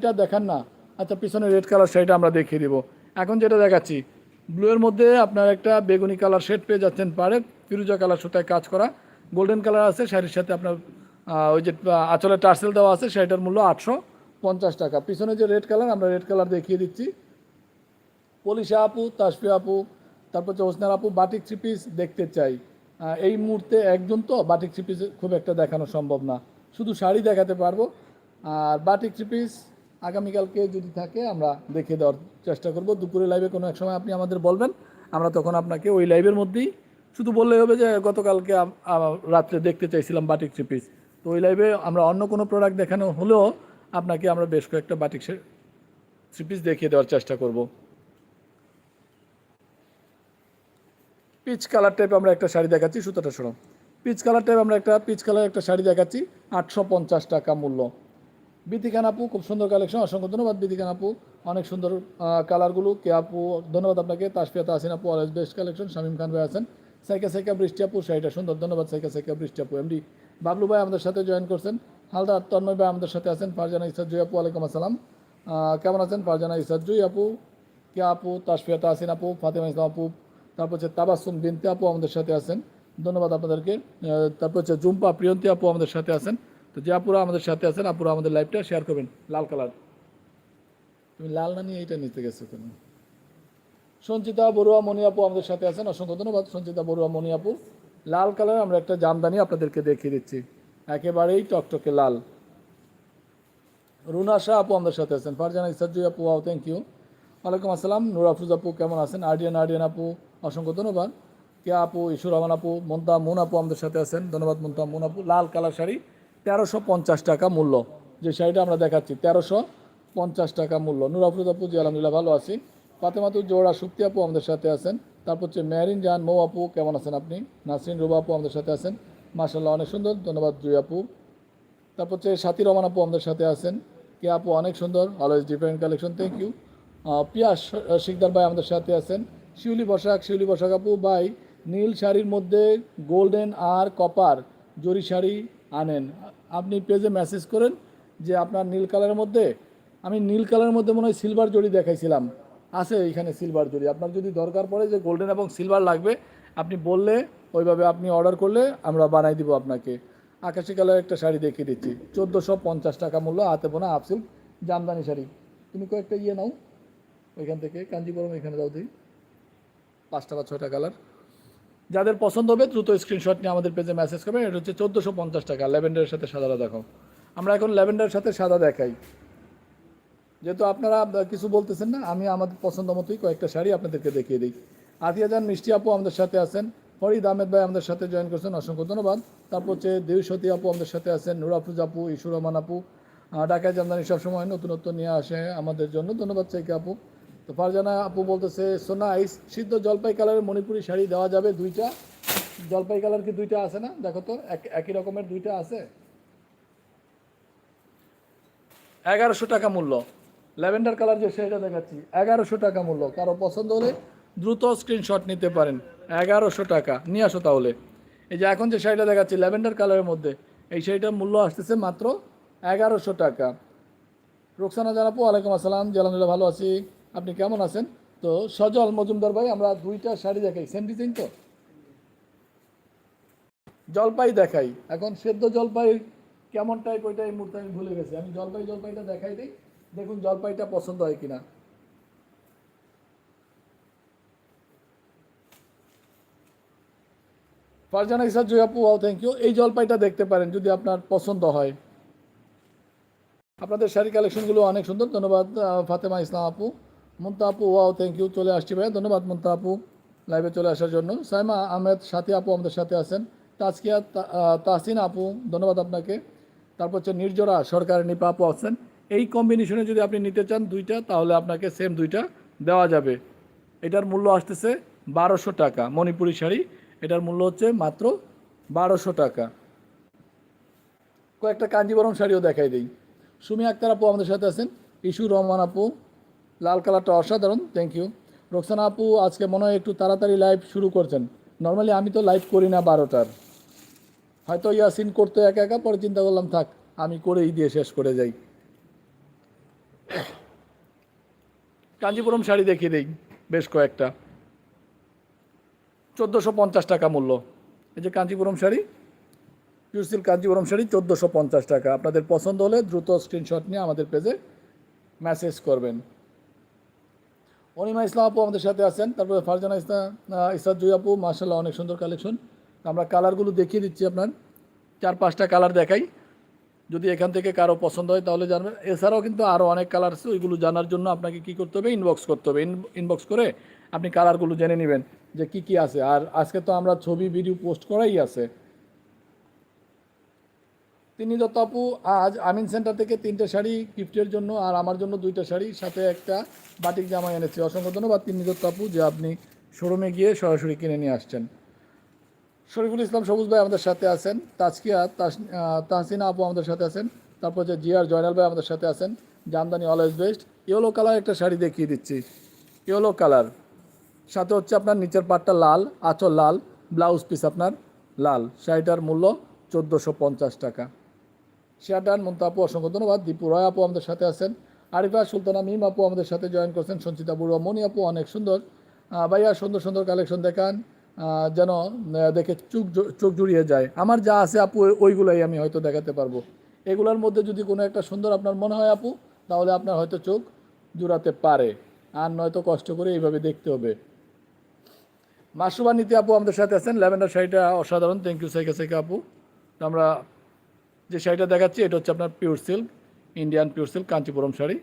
এটা দেখান না আচ্ছা পিছনে রেড কালার শাড়িটা আমরা দেখিয়ে দিব। এখন যেটা দেখাচ্ছি ব্লুয়ের মধ্যে আপনার একটা বেগুনি কালার শেড পেয়ে যাচ্ছেন পারে ফিরুজা কালার সুতায় কাজ করা। গোল্ডেন কালার আছে, শাড়ির সাথে আপনার ওই যে আঁচলে টার্সেল দেওয়া আছে, শাড়িটার মূল্য আটশো পঞ্চাশ টাকা। পিছনে যে রেড কালার আমরা রেড কালার দেখিয়ে দিচ্ছি। পলিশা আপু তাসফিয়া আপু, তারপর হচ্ছে হোসনার আপু বাটিক থ্রি পিস দেখতে চাই। এই মুহূর্তে একজন তো বাটিক থ্রি পিস খুব একটা দেখানো সম্ভব না। শুধু শাড়ি দেখাতে পারব। আর বাটিক থ্রি পিস আগামীকালকে যদি থাকে, আমরা দেখিয়ে দেওয়ার চেষ্টা করব। দুপুরে লাইভে কোনো এক সময় আপনি আমাদের বলবেন। আমরা তখন আপনাকে ওই লাইভের মধ্যেই শুধু বললেই হবে যে, গতকালকে রাত্রে দেখতে চাইছিলাম বাটিক থ্রি পিস তো ওই লাইভে আমরা অন্য কোনো প্রোডাক্ট দেখানো হলেও আপনাকে আমরা বেশ কয়েকটা বাটিক থ্রি পিস দেখিয়ে দেওয়ার চেষ্টা করব। পিচ কালার টাইপ আমরা একটা শাড়ি দেখাচ্ছি, সুতোটা শোনো পিচ কালার টাইপ আমরা একটা পিচ কালার একটা শাড়ি দেখাচ্ছি, আটশো পঞ্চাশ টাকা মূল্য। বিতিকান আপু, খুব সুন্দর কালেকশন অসংখ্য ধন্যবাদ বিতিকান আপু। অনেক সুন্দর কালারগুলো কে আপু, ধন্যবাদ আপনাকে। তাসফিয়া তাসিন আপু always best collection Shamim Khan ভাই আছেন। সাইকা সাইকা বৃষ্টি আপু শাড়িটা সুন্দর, ধন্যবাদ। সাইকা সাইকা বৃষ্টি আপু এমডি বাবলু ভাই আমাদের সাথে জয়েন করছেন। হালদার তন্ময় ভাই আমাদের সাথে আছেন। ফারজানা ইসাদ জুই আপু আলাইকুম আসসালাম। কেমন আছেন? ফারজানা ইসাদ জুই আপু, কে আপু? তাসফিয়া তাসিন আপু, ফাতেমা ইসলাম আপু। তারপর হচ্ছে তাবাসুম বিনতে আপু আমাদের সাথে আছেন। ধন্যবাদ আপনাদেরকে। তারপর হচ্ছে জুম্পা প্রিয়ন্তী আপু আমাদের সাথে আছেন। তো যে আপুরা আমাদের সাথে আছেন, আপুরা আমাদের লাইভটা শেয়ার করবেন, লাল কালার তুমি লাল না নিয়ে এইটা নিতে গেছো কেন? সঞ্চিতা বড়ুয়া, মণি আপু আমাদের সাথে আছেন, অসংখ্য ধন্যবাদ। সঞ্চিতা বড়ুয়া, মণি আপু, লাল কালার আমরা একটা জামদানি আপনাদেরকে দেখিয়ে দিচ্ছি। একেবারেই টকটকে লাল। রুনা শাহ আপু আমাদের সাথে আছেন, ফারজানা ইসাজ্জু আপু আও থ্যাংক ইউ ওয়ালাইকুম আসসালাম, নুর আফরুজ আপু, কেমন আছেন? আর্ডিয়ান আর্ডিয়ান আপু, অসংখ্য ধন্যবাদ। কে আপু? ইসু রহমান আপু, মন্তা মুন আপু আমাদের সাথে আছেন, ধন্যবাদ মন্তা মুন আপু। লাল কালার শাড়ি তেরোশো পঞ্চাশ টাকা মূল্য। যে শাড়িটা আমরা দেখাচ্ছি, তেরোশো পঞ্চাশ টাকা মূল্য। নুর আফরুজ আপু, জি, আলহামদুলিল্লাহ ভালো আছি। ফাতেমাতু জোড়া সুক্তি আপু আমাদের সাথে আছেন। তারপর হচ্ছে মেহরিন জাহান, মৌ আপু, কেমন আছেন আপনি? নাসরিন রুবা আপু আমাদের সাথে আছেন। মার্শাল্লাহ অনেক সুন্দর। ধন্যবাদ জুই আপু। তারপর হচ্ছে সাথী রমান আপু আমাদের সাথে আছেন। কে আপু? অনেক সুন্দর। Always different collection thank you Piyas Sikdar ভাই আমাদের সাথে আছেন। শিউলি বসাক শিউলি বসাক আপু, ভাই, নীল শাড়ির মধ্যে গোল্ডেন আর কপার জরি শাড়ি আনেন। আপনি পেজে মেসেজ করেন যে আপনার নীল কালারের মধ্যে, আমি নীল কালারের মধ্যে মনে হয় সিলভার জড়ি দেখাইছিলাম। আছে এখানে সিলভার জড়ি। আপনার যদি দরকার পড়ে যে গোল্ডেন এবং সিলভার লাগবে, আপনি বললে, ওইভাবে আপনি অর্ডার করলে আমরা বানাই দিব আপনাকে। আকাশি কালার একটা শাড়ি দেখিয়ে দিচ্ছি। চোদ্দোশো পঞ্চাশ টাকা মূল্য, হাতে বোনা হাফ সিল্ক জামদানি শাড়ি। তুমি কয়েকটা ইয়ে নাও। ওইখান থেকে কাঞ্জিপুরম এখানে দাও দিই পাঁচটা বা ছয়টা কালার যাদের পছন্দ হবে, দ্রুত স্ক্রিনশট নিয়ে আমাদের পেজে মেসেজ করবেন। এটা হচ্ছে চোদ্দোশো পঞ্চাশ টাকা, ল্যাভেন্ডারের সাথে সাদাটা দেখো আমরা এখন ল্যাভেন্ডারের সাথে সাদা দেখাই। যেহেতু আপনারা কিছু বলতেছেন না, আমি আমাদের পছন্দ মতোই কয়েকটা শাড়ি আপনাদেরকে দেখিয়ে দিই। আতিয়া যান মিষ্টি আপু আমাদের সাথে আছেন। ফরিদ আহমেদ ভাই আমাদের সাথে জয়েন করছেন, অসংখ্য ধন্যবাদ। তারপর হচ্ছে দেবসতী আপু আমাদের সাথে আছেন, নুরাফুজ আপু ইসু রহমান আপু। ঢাকায় জামদানি সবসময় নতুনত্ব নিয়ে আসে আমাদের জন্য। ধন্যবাদ, চাইকে আপু। তো ফারজানা আপু বলতেছে, সোনা, এই সিদ্ধ জলপাই কালারের মণিপুরি শাড়ি দেওয়া যাবে দুইটা। জলপাই কালার কি দুইটা আছে না? দেখো তো, এক- একই রকমের দুইটা আছে। এগারোশো টাকা মূল্য। ল্যাভেন্ডার কালার যে শাড়িটা দেখাচ্ছি, এগারোশো টাকা মূল্য। কারও পছন্দ হলে দ্রুত স্ক্রিনশট নিতে পারেন। এগারোশো টাকা। নিয়ে আসো তাহলে। এই যে এখন যে শাড়িটা দেখাচ্ছি, ল্যাভেন্ডার কালারের মধ্যে, এই শাড়িটার মূল্য আসতেছে মাত্র এগারোশো টাকা। রোকসানা জানাপু আলাইকুম আসসালাম। জি ভালো আছি? আপনি কেমন আছেন? তো সজল মজুমদার ভাই, আমরা দুইটা শাড়ি দেখাই। সেম ডিজাইন তো? জলপাই দেখাই। এখন সেদ্ধ জলপাই কেমন টাইপ ওইটা এই মুহূর্তে আমি ভুলে গেছি। আমি জলপাই, জলপাইটা দেখাই দিই। দেখুন জলপাইটা পছন্দ হয় কিনা। ফারজানা ইসা জয়াপু ও থ্যাংক ইউ এই জলপাইটা দেখতে পারেন যদি আপনার পছন্দ হয়। আপনাদের শাড়ি কালেকশনগুলো অনেক সুন্দর। ধন্যবাদ ফাতেমা ইসলাম আপু। মুন্তা আপু, ওয়াও থ্যাংক ইউ চলে আসছি ভাইয়া, ধন্যবাদ মুন্তা আপু লাইভে চলে আসার জন্য। সাইমা আহমেদ, সাথী আপু আমাদের সাথে আছেন। তাজকিয়া তাহসিন আপু, ধন্যবাদ আপনাকে। তারপর হচ্ছে নির্জরা, সরকারের নিপা আপু আছেন। এই কম্বিনেশনে যদি আপনি নিতে চান দুইটা, তাহলে আপনাকে সেম দুইটা দেওয়া যাবে। এটার মূল্য আসতেছে বারোশো টাকা, মণিপুরি শাড়ি। এটার মূল্য হচ্ছে মাত্র বারোশো টাকা। কয়েকটা কাঞ্জিবরম শাড়িও দেখাই দিই। সুমি আক্তার আপু আমাদের সাথে আছেন। ইস্যু রহমান আপু কালারটা অসাধারণ থ্যাংক ইউ রোকসানা আপু, আজকে মনে হয় একটু তাড়াতাড়ি লাইভ শুরু করছেন। নর্মালি আমি তো লাইভ করি না বারোটার। হয়তো ইয়াসিন করতে একা একা, পরে চিন্তা করলাম, থাক, আমি করেই দিয়ে শেষ করে যাই। কাঞ্জিপুরম শাড়ি দেখিয়ে দিই, বেশ কয়েকটা। চোদ্দোশো পঞ্চাশ টাকা মূল্য। এই যে কাঞ্জিপুরম শাড়ি পিওর সিল্ক কাঞ্জিপুরম শাড়ি, চোদ্দোশো পঞ্চাশ টাকা। আপনাদের পছন্দ হলে দ্রুত স্ক্রিনশট নিয়ে আমাদের পেজে মেসেজ করবেন। অনিমা ইসলাম আপু আমাদের সাথে আছেন, তারপরে ফারজানা ইসলাম ইসাদ জুই আপু মার্শাল্লাহ অনেক সুন্দর কালেকশন আমরা কালারগুলো দেখিয়ে দিচ্ছি আপনার, চার পাঁচটা কালার দেখাই। যদি এখান থেকে কারও পছন্দ হয় তাহলে জানবেন। এছাড়াও কিন্তু আরও অনেক কালার আছে, ওইগুলো জানার জন্য আপনাকে কি করতে হবে? ইনবক্স করতে হবে। ইনবক্স করে আপনি কালারগুলো জেনে নেবেন যে কি কি আছে। আর আজকে তো আমরা ছবি ভিডিও পোস্ট করাই আছে। তিনি দত্ত আপু, আজ আমিন সেন্টার থেকে তিনটে শাড়ি গিফটের জন্য আর আমার জন্য দুইটা শাড়ি, সাথে একটা বাটিক জামা এনেছি। অসংখ্য ধন্যবাদ তিনি দত্ত আপু যে আপনি শোরুমে গিয়ে সরাসরি কিনে নিয়ে আসছেন। শরীফুল ইসলাম সবুজ ভাই আমাদের সাথে আছেন, তাজকিয়া তাহসিনা আপু আমাদের সাথে আছেন, তারপর হচ্ছে জিয়ার জয়নাল ভাই আমাদের সাথে আছেন, jamdani always best yellow colour একটা শাড়ি দেখিয়ে দিচ্ছি, ইয়েলো কালার। সাথে হচ্ছে আপনার নিচের পাটটা লাল, আঁচল লাল, ব্লাউজ পিস আপনার লাল, শাড়িটার মূল্য চোদ্দোশো পঞ্চাশ টাকা। শেয়ারডান, মন্তা আপু, অসংখ্য ধন্যবাদ। দীপু রয় আপু আমাদের সাথে আছেন। আরিফা, সুলতানা মিম আপু আমাদের সাথে জয়েন করছেন। সঞ্চিতা বড়ুয়া, মণি আপু, অনেক সুন্দর। ভাইয়া, সুন্দর সুন্দর কালেকশন দেখান। যেন দেখে চোখ চোখ জুড়িয়ে যায়। আমার যা আছে আপু ওই- ওইগুলাই আমি হয়তো দেখাতে পারব। এগুলোর মধ্যে যদি কোনো একটা সুন্দর আপনার মনে হয় আপু, তাহলে আপনার হয়তো চোখ জুড়াতে পারে। আর নয়তো কষ্ট করে এইভাবে দেখতে হবে। মাসুবা নীতি আপু আমাদের সাথে আছেন। ল্যাভেন্ডার শাড়িটা অসাধারণ। থ্যাংক ইউ সাইকা সাইকা আপু। আমরা যে শাড়িটা দেখাচ্ছি, এটা হচ্ছে আপনার pure silk Indian pure silk Kanchipuram sari.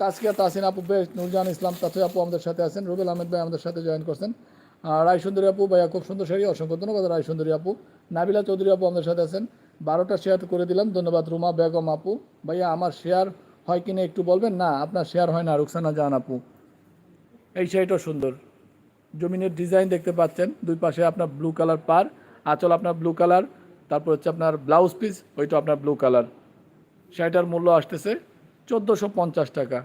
Taskia Tasin আপু, বেশ, নুরজাহান ইসলাম তাতে আপু আমাদের সাথে আছেন, রুবেল আহমেদ ভাই আমাদের সাথে জয়েন করছেন। আর রায় সুন্দরী আপু, ভাইয়া, খুব সুন্দর শাড়ি, অসংখ্য ধন্যবাদ রায় সুন্দরী আপু। নাবিলা চৌধুরী আপু আমাদের সাথে আছেন, বারোটা শেয়ার করে দিলাম, ধন্যবাদ রুমা বেগম আপু। ভাইয়া, আমার শেয়ার হয় কিনা একটু বলবেন? না, আপনার শেয়ার হয় না, রুকসানা জাহান আপু। এই শাড়িটাও সুন্দর। জমিনের ডিজাইন দেখতে পাচ্ছেন, দুই পাশে আপনার ব্লু কালার পার, আঁচল আপনার ব্লু কালার তারপর হচ্ছে আপনার ব্লাউজ পিস ওইটা আপনার ব্লু কালার শাড়িটার মূল্য আসতেছে চোদ্দোশো পঞ্চাশ টাকা।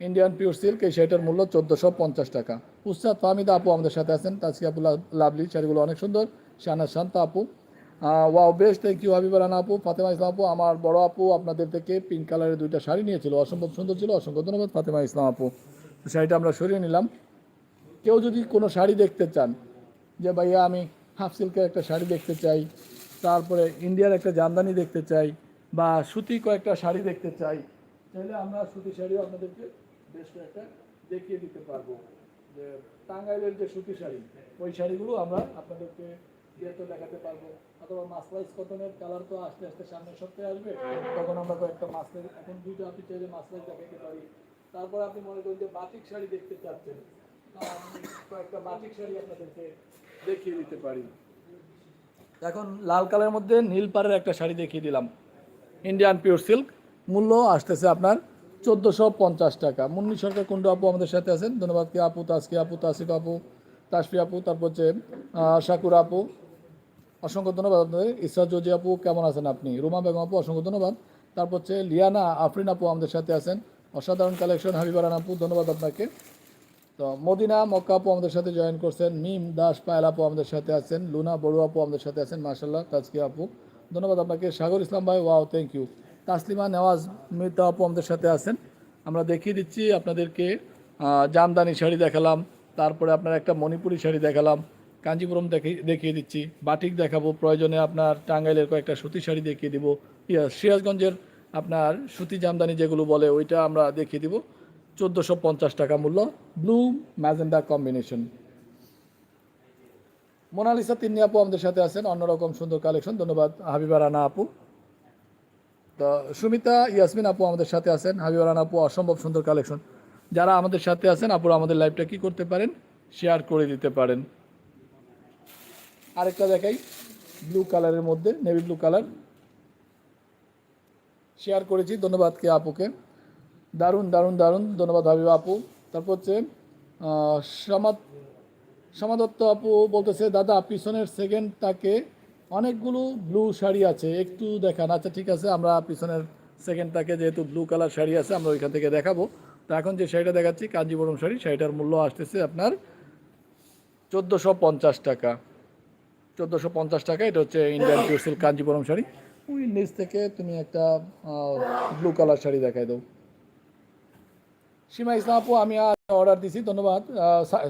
ইন্ডিয়ান পিওর সিল্ক এই শাড়িটার মূল্য চোদ্দোশো পঞ্চাশ টাকা। উস্তাদ ফাহমিদা আপু আমাদের সাথে আছেন। তাজকি আপু লাভলি শাড়িগুলো অনেক সুন্দর। শানা শান্তা আপু। Wow best thank you Habib Rana আপু, ফাতেমা ইসলাম আপু, আমার বড় আপু আপনাদের থেকে পিঙ্ক কালারের দুইটা শাড়ি নিয়েছিল। অসম্ভব সুন্দর ছিল, অসংখ্য ধন্যবাদ, ফাতেমা ইসলাম আপু। শাড়িটা আমরা সরিয়ে নিলাম। কেউ যদি কোনো শাড়ি দেখতে চান, যে ভাইয়া আমি হাফ সিল্কের একটা শাড়ি দেখতে চাই তারপরে ইন্ডিয়ার একটা জামদানি দেখতে চাই বা সুতি কয়েকটা শাড়ি দেখতে চাই। তাহলে আমরা সুতি শাড়িও আপনাদেরকে বেশ কয়েকটা দেখিয়ে দিতে পারব। যে টাঙ্গাইলের যে সুতি শাড়ি, ওই শাড়িগুলো আমরা আপনাদেরকে তো দেখাতে পারব। অথবা মাসলাইজ কটনের কালার তো আস্তে আস্তে সামনের সপ্তাহে আসবে। তখন আমরা কয়েকটা মাসলাইজ এখন দুইটা আপনি চাইলে মাসলাইজ দেখাতে পারি। তারপর আপনি মনে করেন যে বাটিক শাড়ি দেখতে চাচ্ছেন কয়েকটা বাটিক শাড়ি আপনাদেরকে দেখিয়ে দিতে পারি। এখন লাল কালারের মধ্যে নীল পাড়ের একটা শাড়ি দেখিয়ে দিলাম। ইন্ডিয়ান পিওর সিল্ক মূল্য আসতেছে আপনার চোদ্দোশো পঞ্চাশ টাকা। মুন্নি সরকার কুণ্ডু আপু আমাদের সাথে আছেন। ধন্যবাদ কে আপু, তাসকি আপু, তাসিফ আপু, তাসফি আপু, তারপর হচ্ছে শাকুরা আপু। অসংখ্য ধন্যবাদ আপনাদের। ইসরাত জজি আপু, কেমন আছেন আপনি? রুমা বেগম আপু, অসংখ্য ধন্যবাদ। তারপর হচ্ছে লিয়ানা আফরিন আপু আমাদের সাথে আছেন। অসাধারণ কালেকশন হাবিবারান আপু, ধন্যবাদ আপনাকে। তো মদিনা, মক্কা আপু আমাদের সাথে জয়েন করছেন, মিম দাস পায়েল আপু আমাদের সাথে আছেন, লুনা বড়ুয়া আপু আমাদের সাথে আছেন মার্শাল্লাহ তাজকি আপু। ধন্যবাদ আপনাকে। সাগর ইসলাম ভাই, wow thank you Taslima Newaz Mita আপু আমাদের সাথে আছেন। আমরা দেখিয়ে দিচ্ছি আপনাদেরকে জামদানি শাড়ি দেখালাম, তারপরে আপনার একটা মণিপুরি শাড়ি দেখালাম, কাঞ্জিপুরম দেখি, দেখিয়ে দিচ্ছি। বাটিক দেখাবো, প্রয়োজনে আপনার টাঙ্গাইলের কয়েকটা সুতি শাড়ি দেখিয়ে দিব। সিরাজগঞ্জের আপনার সুতি জামদানি যেগুলো বলে, ওইটা আমরা দেখিয়ে দিব। চোদ্দোশো পঞ্চাশ টাকা মূল্য blue magenta combination. Monalisa, Tinni আপু আমাদের সাথে আছেন, অন্যরকম সুন্দর কালেকশন। ধন্যবাদ, হাবিবা রানা আপু। তো সুমিতা, ইয়াসমিন আপু আমাদের সাথে আছেন। হাবিবা রানা আপু, অসম্ভব সুন্দর কালেকশন। যারা আমাদের সাথে আছেন, আপুরা আমাদের লাইভটা কি করতে পারেন, শেয়ার করে দিতে পারেন। আরেকটা দেখাই, ব্লু কালারের মধ্যে, নেভি ব্লু কালার। শেয়ার করেছি, ধন্যবাদ কে আপুকে। দারুণ দারুণ দারুণ। ধন্যবাদ হাবিব আপু। তারপর হচ্ছে সমাদ সমাদত্ত আপু বলতেছে, দাদা, পিছনের সেকেন্ড তাকে অনেকগুলো ব্লু শাড়ি আছে, একটু দেখান। আচ্ছা ঠিক আছে, আমরা পিছনের সেকেন্ড তাকে যেহেতু ব্লু কালার শাড়ি আছে, আমরা ওইখান থেকে দেখাবো। তো এখন যে শাড়িটা দেখাচ্ছি, কাঞ্জিবরম শাড়ি, শাড়িটার মূল্য আসতেছে আপনার চোদ্দোশো পঞ্চাশ টাকা। চোদ্দোশো পঞ্চাশ টাকা, এটা হচ্ছে Indian pure silk Kanchipuram sari. ওই নিচ থেকে তুমি একটা ব্লু কালার শাড়ি দেখাই দাও। সীমা ইসলাম আপু, আমি আর অর্ডার দিছি, ধন্যবাদ।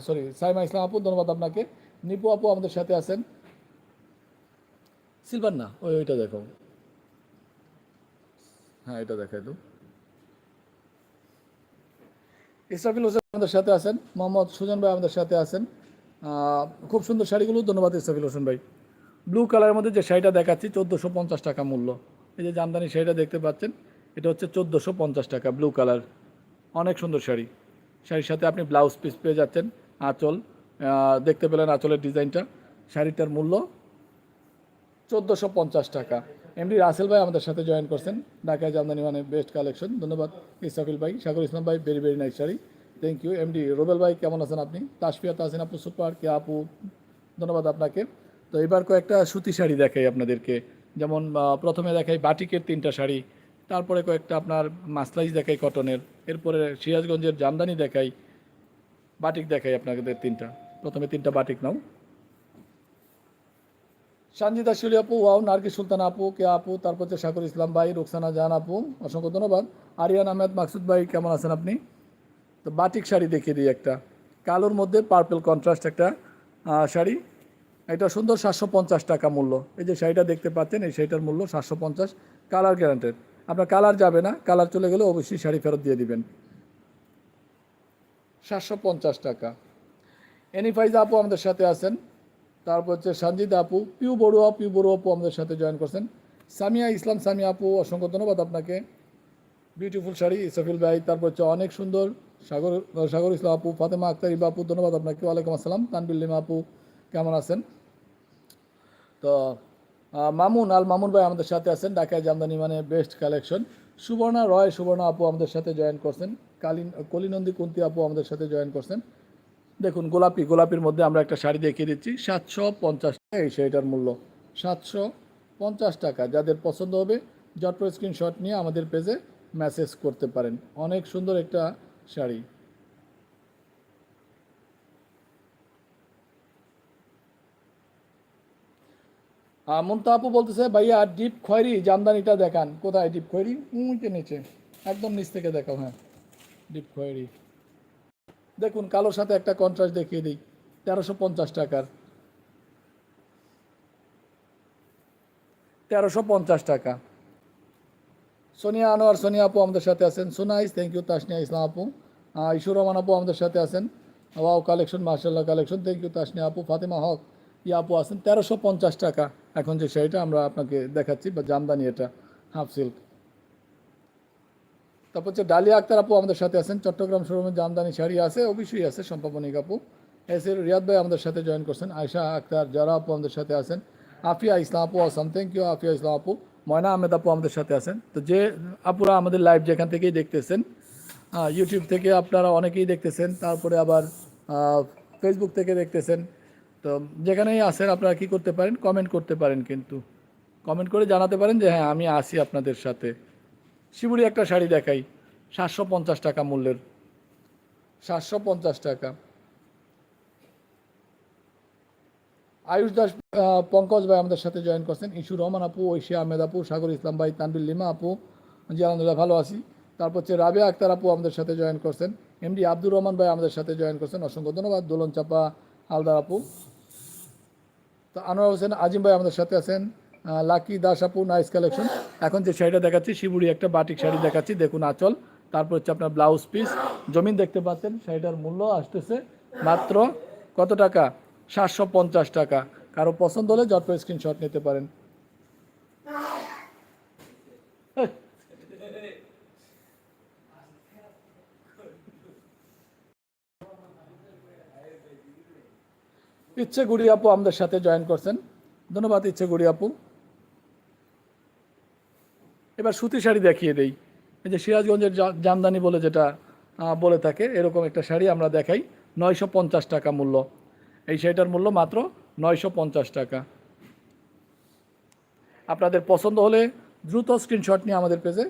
সরি সাইমা ইসলাম আপু, ধন্যবাদ আপনাকে। নিপু আপু আমাদের সাথে আছেন। সিলভার না, ওই, ওইটা দেখো। হ্যাঁ এটা দেখাই তো ইসরাফিল হোসেন আমাদের সাথে আছেন, মোহাম্মদ সুজন ভাই আমাদের সাথে আছেন। খুব সুন্দর শাড়িগুলো, ধন্যবাদ ইসরাফিল হোসেন ভাই। ব্লু কালারের মধ্যে যে শাড়িটা দেখাচ্ছি, চোদ্দোশো পঞ্চাশ টাকা মূল্য। এই যে জামদানি শাড়িটা দেখতে পাচ্ছেন, এটা হচ্ছে চোদ্দোশো পঞ্চাশ টাকা ব্লু কালার। অনেক সুন্দর শাড়ি। শাড়ির সাথে আপনি ব্লাউজ পিস পেয়ে যাচ্ছেন, আঁচল। দেখতে পেলেন আঁচলের ডিজাইনটা। শাড়িটার মূল্য চোদ্দোশো পঞ্চাশ টাকা। এমডি রাসেল ভাই আমাদের সাথে জয়েন করছেন। ঢাকায় জামদানি মানে বেস্ট কালেকশন ধন্যবাদ ইসাফিল ভাই। সাগর ইসলাম ভাই very very nice sari. Thank you MD Robel ভাই, কেমন আছেন আপনি? তাসফিয়া তাসিন আপু, সুপার, কে আপু? ধন্যবাদ আপনাকে। তো এবার কয়েকটা সুতি শাড়ি দেখাই আপনাদেরকে। যেমন প্রথমে দেখাই বাটিকের তিনটা শাড়ি। তারপরে কয়েকটা আপনার মাসলাইজ দেখাই কটনের। এরপরে সিরাজগঞ্জের জামদানি দেখাই, বাটিক দেখাই আপনাদের তিনটা। প্রথমে তিনটা বাটিক নাও। সানজিদা শিলি আপু, ওয়াও নার্গি সুলতান আপু, কে আপু? তারপর হচ্ছে শাকুর ইসলাম ভাই, রুকসানা জাহান আপু, অসংখ্য ধন্যবাদ। আরিয়ান আহমেদ, মাকসুদ ভাই, কেমন আছেন আপনি? তো বাটিক শাড়ি দেখিয়ে দিই একটা। কালোর মধ্যে পার্পেল কন্ট্রাস্ট একটা শাড়ি। এটা সুন্দর সাতশো পঞ্চাশ টাকা মূল্য। এই যে শাড়িটা দেখতে পাচ্ছেন, এই শাড়িটার মূল্য সাতশো পঞ্চাশ কালার গ্যারান্টেড আপনার কালার যাবে না, কালার চলে গেলে অবশ্যই শাড়ি ফেরত দিয়ে দিবেন। সাতশো পঞ্চাশ টাকা। এনিফাইজা আপু আমাদের সাথে আছেন। তারপর হচ্ছে সঞ্জিতা আপু, পিউ বড়ুয়া পিউ বড়ুয়া আপু আমাদের সাথে জয়েন করছেন। সামিয়া, ইসলাম সামিয়া আপু, অসংখ্য ধন্যবাদ আপনাকে। বিউটিফুল শাড়ি ইসফিল ভাই, তারপর হচ্ছে অনেক সুন্দর। সাগর সাগর ইসলাম আপু, ফাতেমা আক্তার ইবা আপু, ধন্যবাদ আপনাকে। ওয়ালাইকুম আসসালাম। তানবিল লিমা আপু, কেমন আছেন? তো মামুন আল মামুন ভাই আমাদের সাথে আছেন, ঢাকায় জামদানি মানে বেস্ট কালেকশন সুবর্ণা রয়, সুবর্ণা আপু আমাদের সাথে জয়েন করছেন। কালিন, কলিনন্দী কুন্তি আপু আমাদের সাথে জয়েন করছেন। দেখুন, গোলাপি, গোলাপির মধ্যে আমরা একটা শাড়ি দেখিয়ে দিচ্ছি, সাতশো পঞ্চাশ টাকা। এই শাড়িটার মূল্য, সাতশো পঞ্চাশ টাকা। যাদের পছন্দ হবে জট স্ক্রিনশট নিয়ে আমাদের পেজে মেসেজ করতে পারেন। অনেক সুন্দর একটা শাড়ি। মুমতা আপু বলতেছে, ভাইয়া, ডিপ খয়েরি, জামদানিটা দেখান। কোথায় ডিপ খয়েরি? উঁচে নিচে, একদম নিচ থেকে দেখাও হ্যাঁ। ডিপ খয়েরি। দেখুন, কালোর সাথে একটা কন্ট্রাস্ট দেখিয়ে দিই, তেরোশো পঞ্চাশ টাকার। তেরোশো পঞ্চাশ টাকা। সোনিয়া আনোয়ার, সোনিয়া আপু আমাদের সাথে আছেন। So nice thank you, Tasnia Islam আপু। ইশু রহমান আপু আমাদের সাথে আছেন। ওয়াও, কালেকশন মার্শাল্লাহ কালেকশন। থ্যাংক ইউ, তাসনিয়া আপু। ফাতেমা হক, ইয়া আপু আছেন, তেরোশো পঞ্চাশ টাকা। এখন যে শাড়িটা আমরা আপনাকে দেখাচ্ছি, বা জামদানি এটা হাফ সিল্ক তারপর হচ্ছে ডালিয়া আক্তার আপু আমাদের সাথে আছেন, চট্টগ্রাম শোরুমে জামদানি শাড়ি আছে, অবশ্যই আছে সম্পাবনিক আপু। এস এর রিয়াদ ভাই আমাদের সাথে জয়েন করছেন, আয়শা আক্তার যারা আপু আমাদের সাথে আছেন, আফিয়া ইসলাম আপু আসাম থ্যাংক ইউ আফিয়া ইসলাম আপু। ময়না আহমেদ আপু আমাদের সাথে আছেন। তো যে আপুরা আমাদের লাইভ যেখান থেকেই দেখতেছেন ইউটিউব থেকে আপনারা অনেকেই দেখতেছেন, তারপরে আবার ফেসবুক থেকে দেখতেছেন তো যেখানেই আসেন আপনারা কি করতে পারেন কমেন্ট করতে পারেন কিন্তু। কমেন্ট করে জানাতে পারেন যে হ্যাঁ আমি আসি আপনাদের সাথে। শিবুরি একটা শাড়ি দেখাই, সাতশো পঞ্চাশ টাকা মূল্যের। সাতশো পঞ্চাশ টাকা। আয়ুষ দাস পঙ্কজ ভাই আমাদের সাথে জয়েন করছেন। ইশু রহমান আপু ঐশিয়া আহমেদ আপু, সাগর ইসলাম ভাই তানবিল লিমা আপু, জি, আলহামদুলিল্লাহ, ভালো আছি। তারপর হচ্ছে রাবে আক্তার আপু আমাদের সাথে জয়েন করছেন। এমডি আব্দুর রহমান ভাই আমাদের সাথে জয়েন করছেন। অসংখ্য ধন্যবাদ। দোলন চাপা, হালদার আপু। তো আনোয়ার হোসেন আজিম ভাই আমাদের সাথে আছেন লাকি দাস আপু নাইস কালেকশন। এখন যে শাড়িটা দেখাচ্ছি শিবুড়ি একটা বাটিক শাড়ি দেখাচ্ছি, দেখুন আচল। তারপর হচ্ছে আপনার ব্লাউজ পিস। জমিন দেখতে পাচ্ছেন, শাড়িটার মূল্য আসতেছে মাত্র কত টাকা? সাতশো পঞ্চাশ টাকা। কারও পছন্দ হলে জট স্ক্রিনশট নিতে পারেন। ইচ্ছে গুড়ি আপু আমাদের সাথে জয়েন করছেন। ধন্যবাদ ইচ্ছে গুড়ি আপু। এবার সুতি শাড়ি দেখিয়ে দেই। এই যে সিরাজগঞ্জের জামদানি বলে যেটা বলে থাকে, এরকম একটা শাড়ি আমরা দেখাই। নয়শো পঞ্চাশ টাকা মূল্য। এই শাড়িটার মূল্য মাত্র নয়শো পঞ্চাশ টাকা। আপনাদের পছন্দ হলে দ্রুত স্ক্রিনশট নিয়ে আমাদের পেজে